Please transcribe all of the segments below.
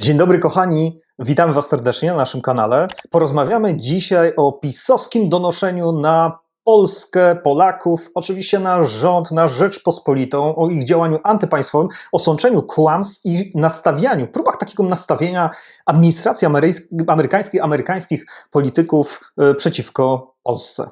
Dzień dobry, kochani. Witamy Was serdecznie na naszym kanale. Porozmawiamy dzisiaj o pisowskim donoszeniu na Polskę, Polaków, oczywiście na rząd, na Rzeczpospolitą, o ich działaniu antypaństwowym, o sączeniu kłamstw i nastawianiu, próbach takiego nastawienia administracji amerykańskiej, amerykańskich polityków e, przeciwko Polsce.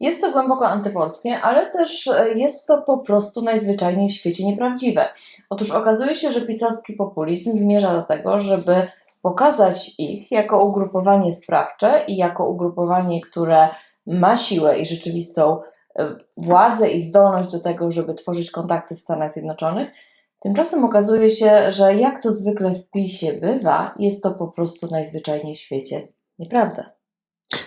Jest to głęboko antypolskie, ale też e, jest to po prostu najzwyczajniej w świecie nieprawdziwe. Otóż okazuje się, że pisowski populizm zmierza do tego, żeby pokazać ich jako ugrupowanie sprawcze i jako ugrupowanie, które ma siłę i rzeczywistą e, władzę i zdolność do tego, żeby tworzyć kontakty w Stanach Zjednoczonych. Tymczasem okazuje się, że jak to zwykle w PiSie bywa, jest to po prostu najzwyczajniej w świecie nieprawda.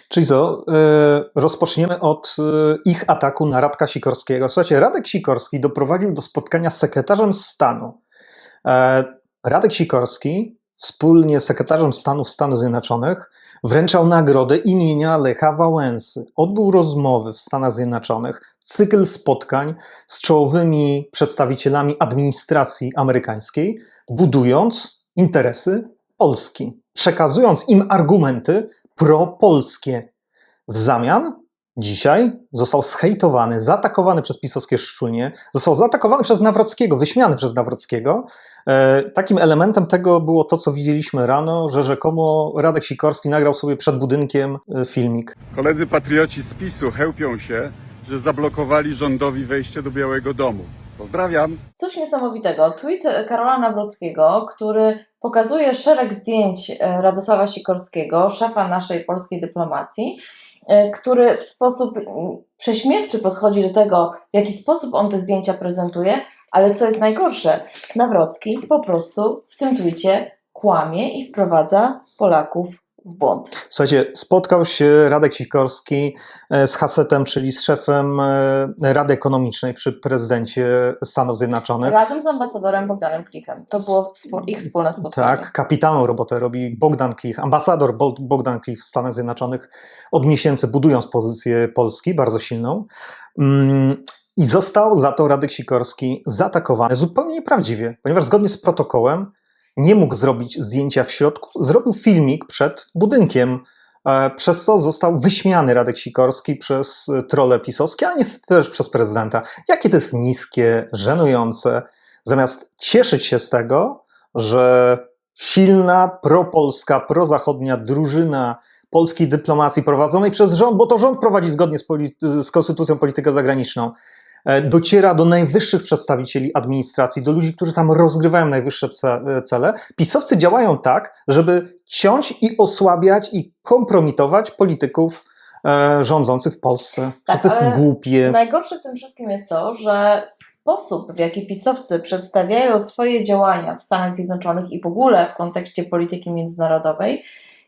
Czyli co, e, rozpoczniemy od e, ich ataku na Radka Sikorskiego. Słuchajcie, Radek Sikorski doprowadził do spotkania z sekretarzem stanu. E, Radek Sikorski wspólnie z sekretarzem stanu Stanów Zjednoczonych wręczał nagrodę imienia Lecha Wałęsy. Odbył rozmowy w Stanach Zjednoczonych, cykl spotkań z czołowymi przedstawicielami administracji amerykańskiej, budując interesy Polski, przekazując im argumenty propolskie. W zamian dzisiaj został zhejtowany, zaatakowany przez pisowskie szczunie, został zaatakowany przez Nawrockiego, wyśmiany przez Nawrockiego. E, takim elementem tego było to, co widzieliśmy rano, że rzekomo Radek Sikorski nagrał sobie przed budynkiem e, filmik. Koledzy patrioci z PiSu chełpią się, że zablokowali rządowi wejście do Białego Domu. Pozdrawiam. Coś niesamowitego. Tweet Karola Nawrockiego, który pokazuje szereg zdjęć e, Radosława Sikorskiego, szefa naszej polskiej dyplomacji, e, który w sposób prześmiewczy podchodzi do tego, w jaki sposób on te zdjęcia prezentuje, ale co jest najgorsze, Nawrocki po prostu w tym tweetie kłamie i wprowadza Polaków w błąd. Słuchajcie, spotkał się Radek Sikorski e, z Hasetem, czyli z szefem e, Rady Ekonomicznej przy prezydencie Stanów Zjednoczonych. Razem z ambasadorem Bogdanem Klichem. To było ich wspólne spotkanie. Tak, kapitalną robotę robi Bogdan Klich, ambasador Bo- Bogdan Klich w Stanach Zjednoczonych od miesięcy budując pozycję Polski, bardzo silną. Mm, I został za to Radek Sikorski zaatakowany zupełnie nieprawdziwie, ponieważ zgodnie z protokołem nie mógł zrobić zdjęcia w środku, zrobił filmik przed budynkiem, e, przez co został wyśmiany Radek Sikorski przez e, trole pisowskie, a niestety też przez prezydenta. Jakie to jest niskie, żenujące. Zamiast cieszyć się z tego, że silna, propolska, prozachodnia drużyna polskiej dyplomacji prowadzonej przez rząd, bo to rząd prowadzi zgodnie z, z konstytucją politykę zagraniczną, dociera do najwyższych przedstawicieli administracji, do ludzi, którzy tam rozgrywają najwyższe ce- cele. Pisowcy działają tak, żeby ciąć i osłabiać i kompromitować polityków e, rządzących w Polsce. Tak, to jest głupie. Najgorsze w tym wszystkim jest to, że sposób, w jaki pisowcy przedstawiają swoje działania w Stanach Zjednoczonych i w ogóle w kontekście polityki międzynarodowej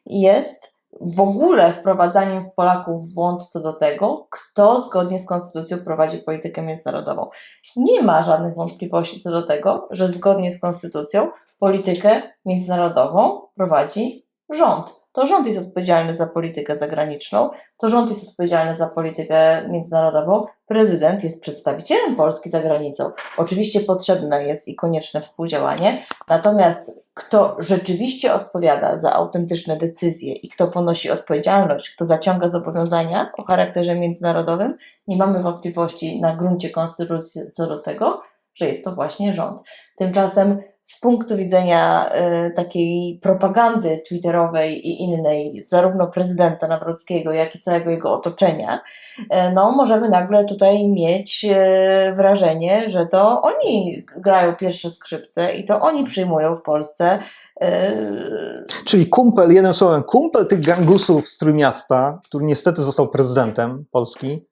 jest w ogóle wprowadzaniem Polaków w błąd co do tego, kto zgodnie z konstytucją prowadzi politykę międzynarodową. Nie ma żadnych wątpliwości co do tego, że zgodnie z konstytucją politykę międzynarodową prowadzi rząd. To rząd jest odpowiedzialny za politykę zagraniczną, to rząd jest odpowiedzialny za politykę międzynarodową, prezydent jest przedstawicielem Polski za granicą. Oczywiście potrzebne jest i konieczne współdziałanie, natomiast kto rzeczywiście odpowiada za autentyczne decyzje i kto ponosi odpowiedzialność, kto zaciąga zobowiązania o charakterze międzynarodowym, nie mamy wątpliwości na gruncie konstytucji co do tego, że jest to właśnie rząd. Tymczasem z punktu widzenia y, takiej propagandy twitterowej i innej, zarówno prezydenta Nawrockiego, jak i całego jego otoczenia, y, no możemy nagle tutaj mieć y, wrażenie, że to oni grają pierwsze skrzypce i to oni przyjmują w Polsce Czyli kumpel, jednym słowem, kumpel tych gangusów z Trójmiasta, który niestety został prezydentem Polski,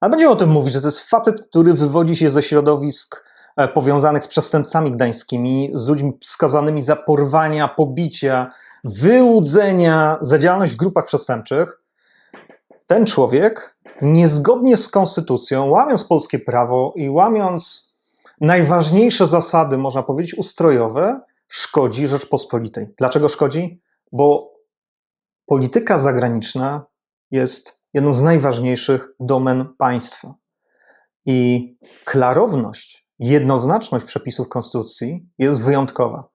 a będziemy o tym mówić, że to jest facet, który wywodzi się ze środowisk powiązanych z przestępcami gdańskimi, z ludźmi skazanymi za porwania, pobicia, wyłudzenia, za działalność w grupach przestępczych. Ten człowiek, niezgodnie z konstytucją, łamiąc polskie prawo i łamiąc najważniejsze zasady, można powiedzieć, ustrojowe, szkodzi Rzeczpospolitej. Dlaczego szkodzi? Bo polityka zagraniczna jest jedną z najważniejszych domen państwa. I klarowność, jednoznaczność przepisów konstytucji jest wyjątkowa.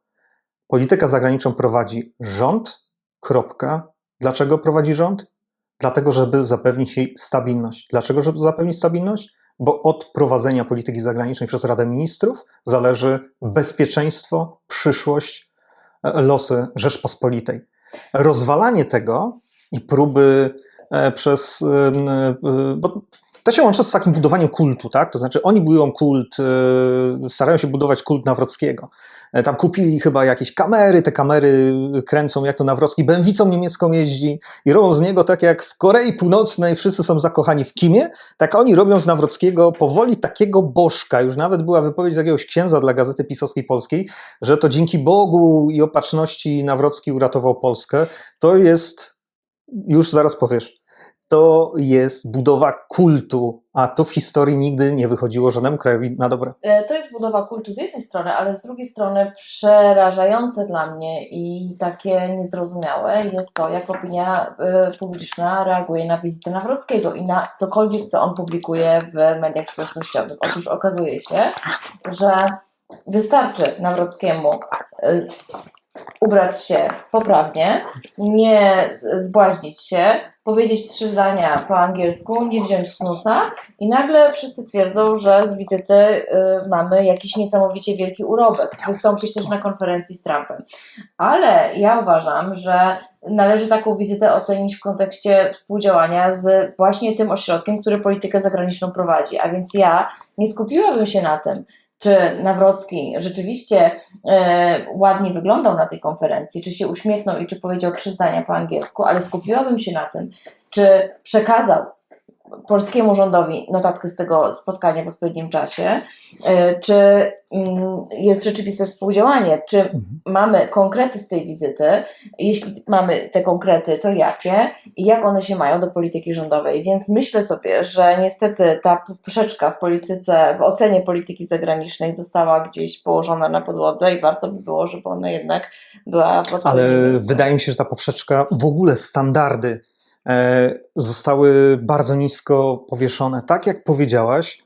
politykę zagraniczną prowadzi rząd, kropka. Dlaczego prowadzi rząd? Dlatego, żeby zapewnić jej stabilność. Dlaczego, żeby zapewnić stabilność? Bo od prowadzenia polityki zagranicznej przez Radę Ministrów zależy bezpieczeństwo, przyszłość, e, losy Rzeczpospolitej. Rozwalanie tego i próby e, przez. e, Bo to się łączy z takim budowaniem kultu, tak? To znaczy, oni budują kult, e, starają się budować kult Nawrockiego. E, Tam kupili chyba jakieś kamery, te kamery kręcą, jak to Nawrocki bębwicą niemiecką jeździ i robią z niego tak jak w Korei Północnej wszyscy są zakochani w Kimie, tak oni robią z Nawrockiego powoli takiego bożka. Już nawet była wypowiedź jakiegoś księdza dla Gazety Pisowskiej Polskiej, że to dzięki Bogu i opatrzności Nawrocki uratował Polskę. To jest, już zaraz powiesz, to jest budowa kultu, a to w historii nigdy nie wychodziło żadnemu krajowi na dobre. E, To jest budowa kultu z jednej strony, ale z drugiej strony przerażające dla mnie i takie niezrozumiałe jest to, jak opinia e, publiczna reaguje na wizytę Nawrockiego i na cokolwiek, co on publikuje w mediach społecznościowych. Otóż okazuje się, że wystarczy Nawrockiemu e, ubrać się poprawnie, nie zbłaźnić się, powiedzieć trzy zdania po angielsku, nie wziąć snusa i nagle wszyscy twierdzą, że z wizyty y, mamy jakiś niesamowicie wielki urobek. Wystąpić też na konferencji z Trumpem. Ale ja uważam, że należy taką wizytę ocenić w kontekście współdziałania z właśnie tym ośrodkiem, który politykę zagraniczną prowadzi. A więc ja nie skupiłabym się na tym, czy Nawrocki rzeczywiście e, ładnie wyglądał na tej konferencji, czy się uśmiechnął i czy powiedział trzy zdania po angielsku, ale skupiłabym się na tym, czy przekazał polskiemu rządowi notatkę z tego spotkania w odpowiednim czasie, e, czy mm, jest rzeczywiste współdziałanie, czy mamy konkrety z tej wizyty, jeśli mamy te konkrety, to jakie? I jak one się mają do polityki rządowej. Więc myślę sobie, że niestety ta poprzeczka w polityce, w ocenie polityki zagranicznej została gdzieś położona na podłodze i warto by było, żeby ona jednak była w Ale wydaje mi się, że ta poprzeczka, w ogóle standardy zostały bardzo nisko powieszone. Tak jak powiedziałaś,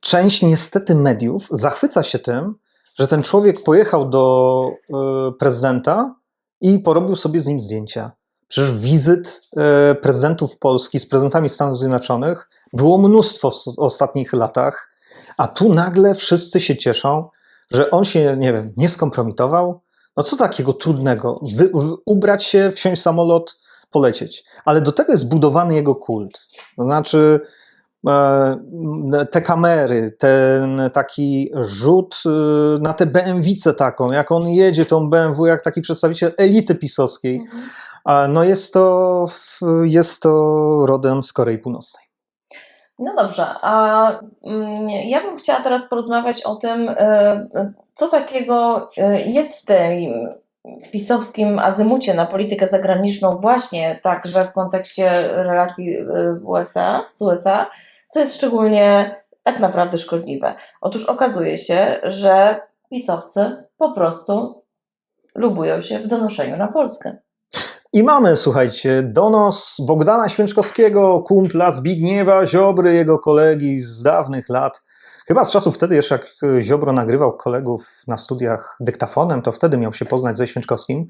część niestety mediów zachwyca się tym, że ten człowiek pojechał do e, prezydenta i porobił sobie z nim zdjęcia. Przecież wizyt e, prezydentów Polski z prezydentami Stanów Zjednoczonych było mnóstwo w ostatnich latach, a tu nagle wszyscy się cieszą, że on się, nie wiem, nie skompromitował, no co takiego trudnego? Wy, ubrać się, wsiąść samolot, polecieć. Ale do tego jest budowany jego kult. To znaczy e, te kamery, ten taki rzut e, na tę BMW taką, jak on jedzie tą BMW, jak taki przedstawiciel elity pisowskiej, Mhm. no jest to, jest to rodem z Korei Północnej. No dobrze, a mm, ja bym chciała teraz porozmawiać o tym, e, co takiego e, jest w tym pisowskim azymucie na politykę zagraniczną, właśnie także w kontekście relacji w USA, z USA, co jest szczególnie tak naprawdę szkodliwe. Otóż okazuje się, że pisowcy po prostu lubują się w donoszeniu na Polskę. I mamy, słuchajcie, donos Bogdana Święczkowskiego, kumpla Zbigniewa Ziobry, jego kolegi z dawnych lat. Chyba z czasów wtedy jeszcze jak Ziobro nagrywał kolegów na studiach dyktafonem, to wtedy miał się poznać ze Święczkowskim.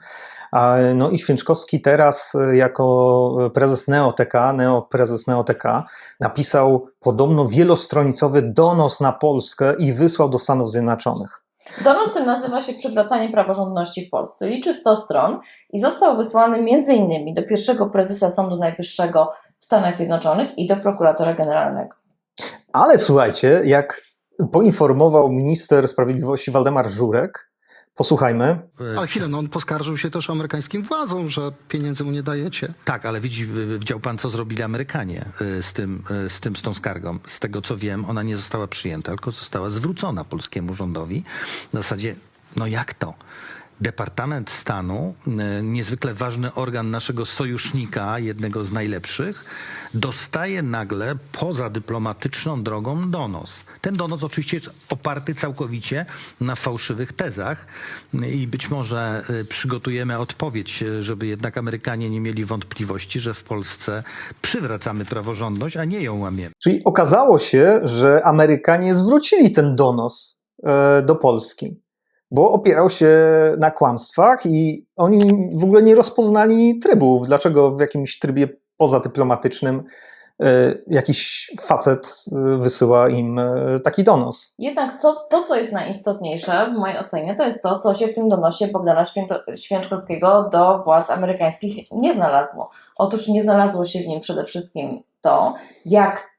No i Święczkowski teraz e, jako prezes Neoteka, neoprezes Neoteka, napisał podobno wielostronicowy donos na Polskę i wysłał do Stanów Zjednoczonych. Donos ten nazywa się Przywracanie praworządności w Polsce. Liczy 100 stron i został wysłany m.in. do pierwszego prezesa Sądu Najwyższego w Stanach Zjednoczonych i do prokuratora generalnego. Ale słuchajcie, jak poinformował minister sprawiedliwości Waldemar Żurek, posłuchajmy, Ale chwilę, no on poskarżył się też amerykańskim władzom, że pieniędzy mu nie dajecie. Tak, ale widzi, widział pan, co zrobili Amerykanie y, z tym, y, z tym, z tą skargą. Z tego, co wiem, ona nie została przyjęta, tylko została zwrócona polskiemu rządowi. W zasadzie, no jak to? Departament Stanu, y, niezwykle ważny organ naszego sojusznika, jednego z najlepszych, dostaje nagle poza dyplomatyczną drogą donos. Ten donos oczywiście jest oparty całkowicie na fałszywych tezach i być może y, przygotujemy odpowiedź, y, żeby jednak Amerykanie nie mieli wątpliwości, że w Polsce przywracamy praworządność, a nie ją łamiemy. Czyli okazało się, że Amerykanie zwrócili ten donos e, do Polski. Bo opierał się na kłamstwach i oni w ogóle nie rozpoznali trybów. Dlaczego w jakimś trybie pozadyplomatycznym e, jakiś facet e, wysyła im e, taki donos? Jednak co, to, co jest najistotniejsze w mojej ocenie, to jest to, co się w tym donosie Bogdana Święto, Święczkowskiego do władz amerykańskich nie znalazło. Otóż nie znalazło się w nim przede wszystkim to, jak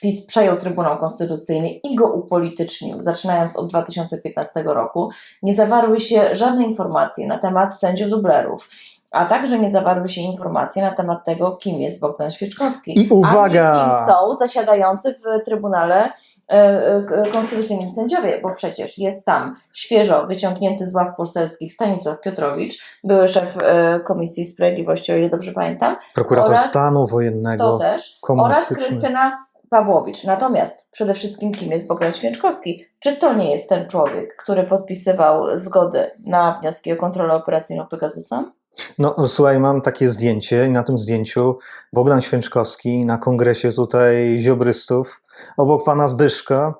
PiS przejął Trybunał Konstytucyjny i go upolitycznił, zaczynając od 2015 roku. Nie zawarły się żadne informacje na temat sędziów dublerów, a także nie zawarły się informacje na temat tego, kim jest Bogdan Świeczkowski. I uwaga! Ani kim są zasiadający w Trybunale e, e, Konstytucyjnym sędziowie, bo przecież jest tam świeżo wyciągnięty z ław poselskich Stanisław Piotrowicz, były szef e, Komisji Sprawiedliwości, o ile dobrze pamiętam, Prokurator oraz stanu to wojennego. też, oraz. Krystyna Pawłowicz. Natomiast przede wszystkim kim jest Bogdan Święczkowski? Czy to nie jest ten człowiek, który podpisywał zgody na wnioski o kontrolę operacyjną Pegasusa? No, słuchaj, mam takie zdjęcie i na tym zdjęciu Bogdan Święczkowski na kongresie tutaj ziobrystów, obok pana Zbyszka,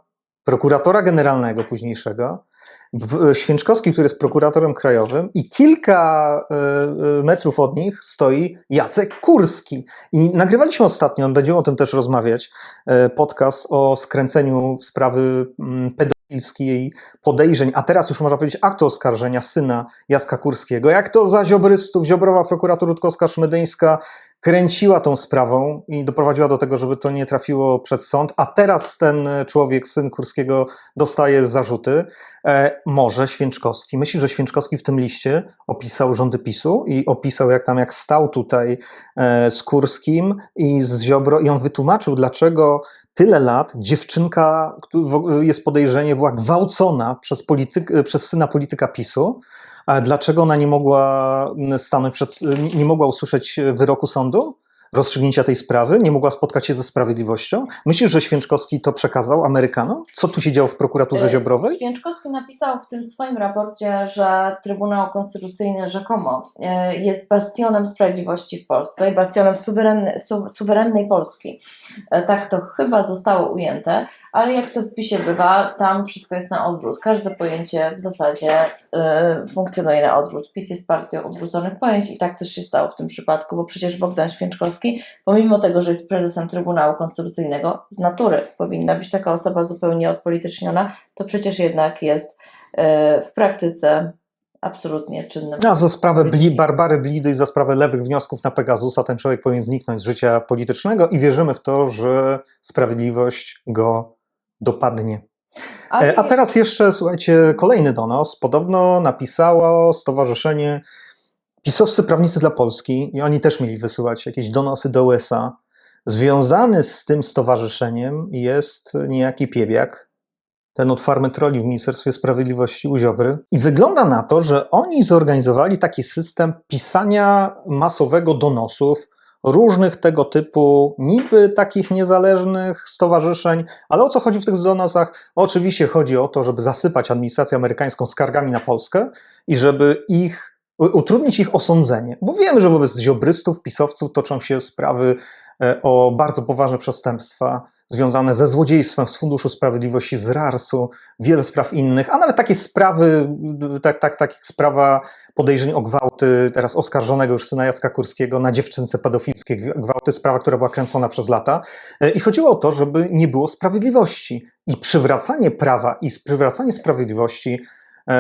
prokuratora generalnego późniejszego, Święczkowski, który jest prokuratorem krajowym i kilka e, e, metrów od nich stoi Jacek Kurski. I nagrywaliśmy ostatnio, będziemy o tym też rozmawiać, e, podcast o skręceniu sprawy mm, pedofilskiej podejrzeń, a teraz już można powiedzieć aktu oskarżenia syna Jacka Kurskiego. Jak to za ziobrystów, ziobrowa prokurator Rutkowska-Szmedyńska kręciła tą sprawą i doprowadziła do tego, żeby to nie trafiło przed sąd, a teraz ten człowiek, syn Kurskiego, dostaje zarzuty. E, może Święczkowski. Myśli, że Święczkowski w tym liście opisał rządy PiSu i opisał, jak tam jak stał tutaj e, z Kurskim i z Ziobro i on wytłumaczył, dlaczego tyle lat dziewczynka, jest podejrzenie, była gwałcona przez, polityk, przez syna polityka PiSu. Dlaczego ona nie mogła stanąć przed, nie mogła usłyszeć wyroku sądu? Rozstrzygnięcia tej sprawy, nie mogła spotkać się ze sprawiedliwością. Myślisz, że Święczkowski to przekazał Amerykanom? Co tu się działo w prokuraturze E, Ziobrowej? Święczkowski napisał w tym swoim raporcie, że Trybunał Konstytucyjny rzekomo e, jest bastionem sprawiedliwości w Polsce i bastionem suwerenny, su, suwerennej Polski. E, Tak to chyba zostało ujęte, ale jak to w PiSie bywa, tam wszystko jest na odwrót. Każde pojęcie w zasadzie funkcjonuje na odwrót. PiS jest partią odwróconych pojęć i tak też się stało w tym przypadku, bo przecież Bogdan Święczkowski, pomimo tego, że jest prezesem Trybunału Konstytucyjnego, z natury powinna być taka osoba zupełnie odpolityczniona, to przecież jednak jest e, w praktyce absolutnie czynnym. A za sprawę Bli. Barbary Blidy i za sprawę lewych wniosków na Pegasusa ten człowiek powinien zniknąć z życia politycznego i wierzymy w to, że sprawiedliwość go dopadnie. E, A teraz jeszcze, słuchajcie, kolejny donos. Podobno napisało Stowarzyszenie Pisowscy Prawnicy dla Polski i oni też mieli wysyłać jakieś donosy do USA. Związany z tym stowarzyszeniem jest niejaki Piebiak, ten od farmy troli w Ministerstwie Sprawiedliwości u Ziobry. I wygląda na to, że oni zorganizowali taki system pisania masowego donosów różnych tego typu, niby takich niezależnych stowarzyszeń, ale o co chodzi w tych donosach? Oczywiście chodzi o to, żeby zasypać administrację amerykańską skargami na Polskę i żeby ich utrudnić ich osądzenie. Bo wiemy, że wobec ziobrystów, pisowców toczą się sprawy e, o bardzo poważne przestępstwa związane ze złodziejstwem z Funduszu Sprawiedliwości, z RARS-u, wiele spraw innych, a nawet takie sprawy, tak, tak, tak sprawa podejrzeń o gwałty teraz oskarżonego już syna Jacka Kurskiego na dziewczynce pedofilskie gwałty, sprawa, która była kręcona przez lata. E, I chodziło o to, żeby nie było sprawiedliwości. I przywracanie prawa i przywracanie sprawiedliwości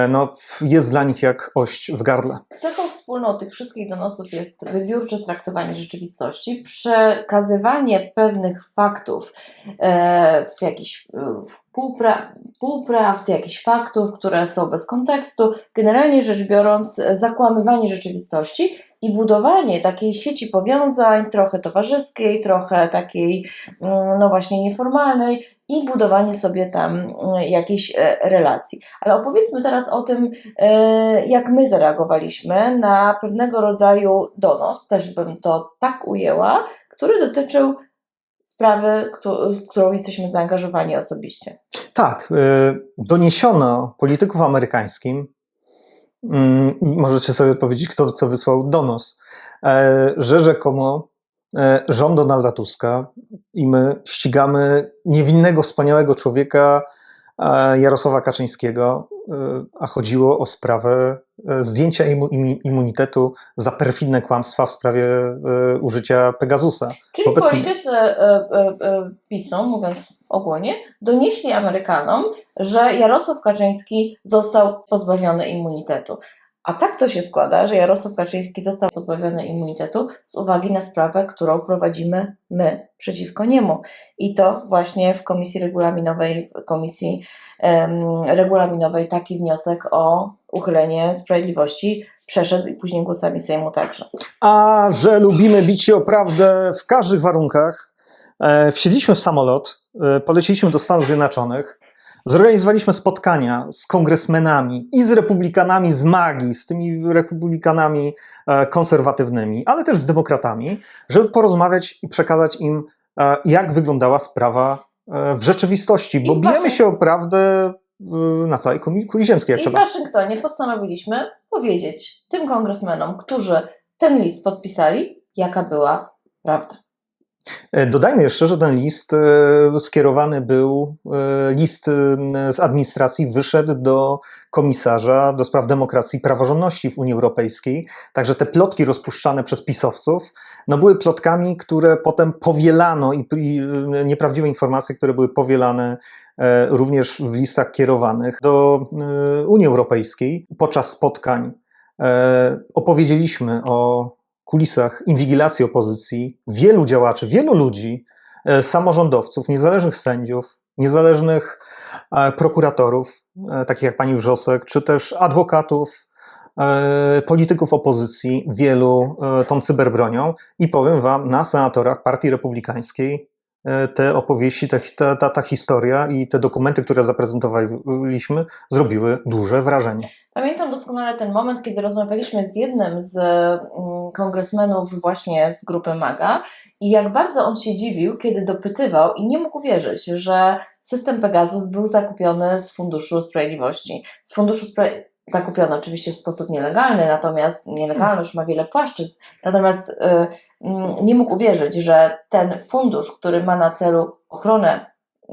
no, jest dla nich jak ość w gardle. Cechą wspólną tych wszystkich donosów jest wybiórcze traktowanie rzeczywistości, przekazywanie pewnych faktów e, w jakichś e, półpra, półprawd, jakichś faktów, które są bez kontekstu. Generalnie rzecz biorąc, e, zakłamywanie rzeczywistości i budowanie takiej sieci powiązań, trochę towarzyskiej, trochę takiej, mm, no właśnie, nieformalnej i budowanie sobie tam mm, jakiejś e, relacji. Ale opowiedzmy teraz o tym, e, jak my zareagowaliśmy na pewnego rodzaju donos, też bym to tak ujęła, który dotyczył sprawy, w którą jesteśmy zaangażowani osobiście. Tak, y, doniesiono polityków amerykańskim, możecie sobie odpowiedzieć, kto, kto wysłał donos, e, że rzekomo e, rząd Donalda Tuska i my ścigamy niewinnego, wspaniałego człowieka Jarosława Kaczyńskiego, e, a chodziło o sprawę e, zdjęcia immunitetu za perfidne kłamstwa w sprawie e, użycia Pegasusa. Czyli Wobec politycy e, e, e, PiSu, mówiąc ogólnie, donieśli Amerykanom, że Jarosław Kaczyński został pozbawiony immunitetu. A tak to się składa, że Jarosław Kaczyński został pozbawiony immunitetu z uwagi na sprawę, którą prowadzimy my przeciwko niemu. I to właśnie w komisji regulaminowej, w komisji em, regulaminowej taki wniosek o uchylenie sprawiedliwości przeszedł i później głosami Sejmu także. A że lubimy bić się o prawdę w każdych warunkach, e, wsiedliśmy w samolot, e, poleciliśmy do Stanów Zjednoczonych, zorganizowaliśmy spotkania z kongresmenami i z republikanami z magii, z tymi republikanami e, konserwatywnymi, ale też z demokratami, żeby porozmawiać i przekazać im, e, jak wyglądała sprawa e, w rzeczywistości, bo bijemy się o prawdę na całej kuli kuli ziemskiej, jak I w trzeba. Waszyngtonie postanowiliśmy powiedzieć tym kongresmenom, którzy ten list podpisali, jaka była prawda. E, Dodajmy jeszcze, że ten list e, skierowany był, e, list z administracji wyszedł do komisarza do spraw demokracji i praworządności w Unii Europejskiej. Także te plotki rozpuszczane przez pisowców no były plotkami, które potem powielano i, i nieprawdziwe informacje, które były powielane również w listach kierowanych do Unii Europejskiej. Podczas spotkań opowiedzieliśmy o kulisach inwigilacji opozycji wielu działaczy, wielu ludzi, e, samorządowców, niezależnych sędziów, niezależnych e, prokuratorów, e, takich jak pani Wrzosek, czy też adwokatów, polityków opozycji, wielu tą cyberbronią. I powiem wam, na senatorach Partii Republikańskiej te opowieści, ta, ta, ta, historia i te dokumenty, które zaprezentowaliśmy, zrobiły duże wrażenie. Pamiętam doskonale ten moment, kiedy rozmawialiśmy z jednym z mm, kongresmenów właśnie z grupy MAGA i jak bardzo on się dziwił, kiedy dopytywał i nie mógł wierzyć, że system Pegasus był zakupiony z Funduszu Sprawiedliwości. Z Funduszu Sprawiedliwości zakupiony oczywiście w sposób nielegalny, natomiast nielegalność ma wiele płaszczyzn. Natomiast y, mm, nie mógł uwierzyć, że ten fundusz, który ma na celu ochronę y,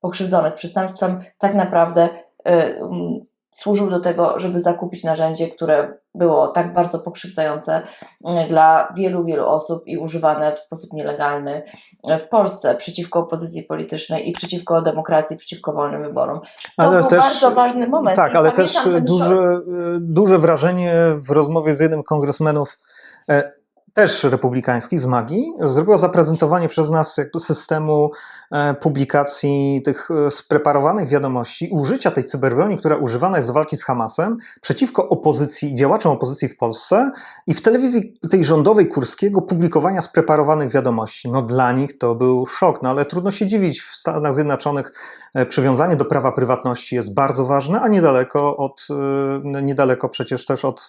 pokrzywdzonych przestępstwem, tak naprawdę y, mm, służył do tego, żeby zakupić narzędzie, które było tak bardzo pokrzywdzające y, dla wielu, wielu osób i używane w sposób nielegalny y, w Polsce przeciwko opozycji politycznej i przeciwko demokracji, przeciwko wolnym wyborom. To był bardzo ważny moment. Tak, ale też duże, szok. duże wrażenie w rozmowie z jednym kongresmenów, e, też republikański z Magii, zrobiło zaprezentowanie przez nas systemu e, publikacji tych e, spreparowanych wiadomości, użycia tej cyberbroni, która używana jest do walki z Hamasem przeciwko opozycji, działaczom opozycji w Polsce i w telewizji tej rządowej Kurskiego publikowania spreparowanych wiadomości. No dla nich to był szok, no ale trudno się dziwić, w Stanach Zjednoczonych e, przywiązanie do prawa prywatności jest bardzo ważne, a niedaleko od, niedaleko przecież też od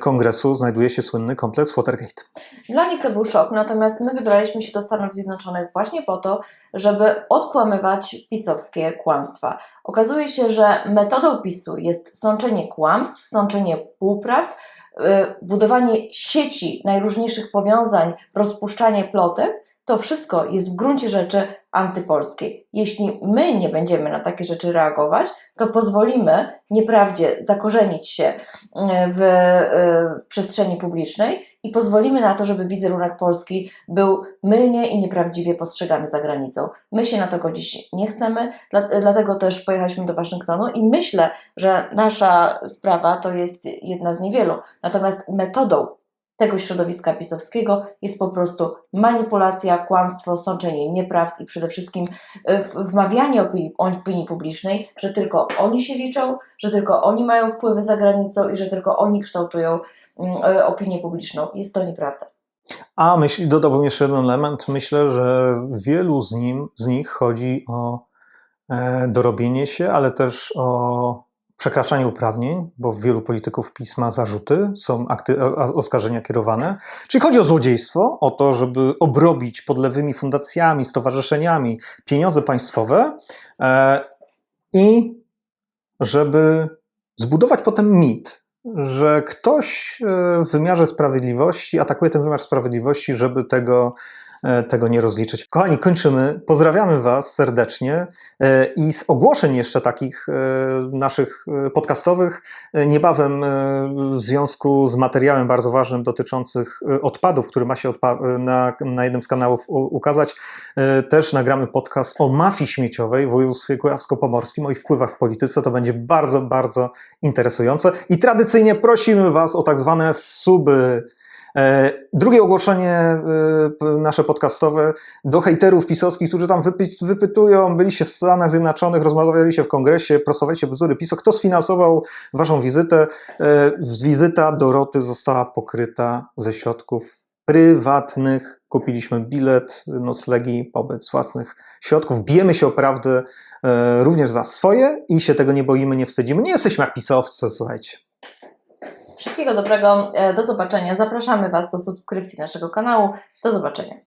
kongresu znajduje się słynny kompleks Watergate. Dla nich to był szok, natomiast my wybraliśmy się do Stanów Zjednoczonych właśnie po to, żeby odkłamywać pisowskie kłamstwa. Okazuje się, że metodą PiSu jest sączenie kłamstw, sączenie półprawd, yy, budowanie sieci najróżniejszych powiązań, rozpuszczanie plotek. To wszystko jest w gruncie rzeczy antypolskie. Jeśli my nie będziemy na takie rzeczy reagować, to pozwolimy nieprawdzie zakorzenić się w, w przestrzeni publicznej i pozwolimy na to, żeby wizerunek Polski był mylnie i nieprawdziwie postrzegany za granicą. My się na to godzić nie chcemy, dla, dlatego też pojechaliśmy do Waszyngtonu i myślę, że nasza sprawa to jest jedna z niewielu. Natomiast metodą tego środowiska pisowskiego jest po prostu manipulacja, kłamstwo, sączenie nieprawd i przede wszystkim e, wmawianie opinii, opinii publicznej, że tylko oni się liczą, że tylko oni mają wpływy za granicą i że tylko oni kształtują mm, e, opinię publiczną. Jest to nieprawda. A myśl, dodałbym jeszcze jeden element. Myślę, że wielu z, nim, z nich chodzi o e, dorobienie się, ale też o przekraczanie uprawnień, bo wielu polityków PiS ma zarzuty, są oskarżenia kierowane. Czyli chodzi o złodziejstwo, o to, żeby obrobić podlewymi fundacjami, stowarzyszeniami pieniądze państwowe e, i żeby zbudować potem mit, że ktoś e, w wymiarze sprawiedliwości atakuje ten wymiar sprawiedliwości, żeby tego tego nie rozliczyć. Kochani, kończymy. Pozdrawiamy Was serdecznie e, i z ogłoszeń jeszcze takich e, naszych e, podcastowych e, niebawem e, w związku z materiałem bardzo ważnym dotyczących e, odpadów, który ma się e, na, na jednym z kanałów ukazać, e, też nagramy podcast o mafii śmieciowej w województwie kujawsko-pomorskim, o ich wpływach w polityce. To będzie bardzo, bardzo interesujące. I tradycyjnie prosimy Was o tak zwane suby. E, Drugie ogłoszenie e, nasze podcastowe do hejterów pisowskich, którzy tam wypy- wypytują, byliście w Stanach Zjednoczonych, rozmawialiście w kongresie, prosowaliście bzdury PiSu. Kto sfinansował waszą wizytę? E, Wizyta Doroty została pokryta ze środków prywatnych. Kupiliśmy bilet, noclegi, pobyt z własnych środków. Bijemy się o prawdę również za swoje i się tego nie boimy, nie wstydzimy. Nie jesteśmy jak pisowcy, słuchajcie. Wszystkiego dobrego, e, do zobaczenia. Zapraszamy Was do subskrypcji naszego kanału. Do zobaczenia.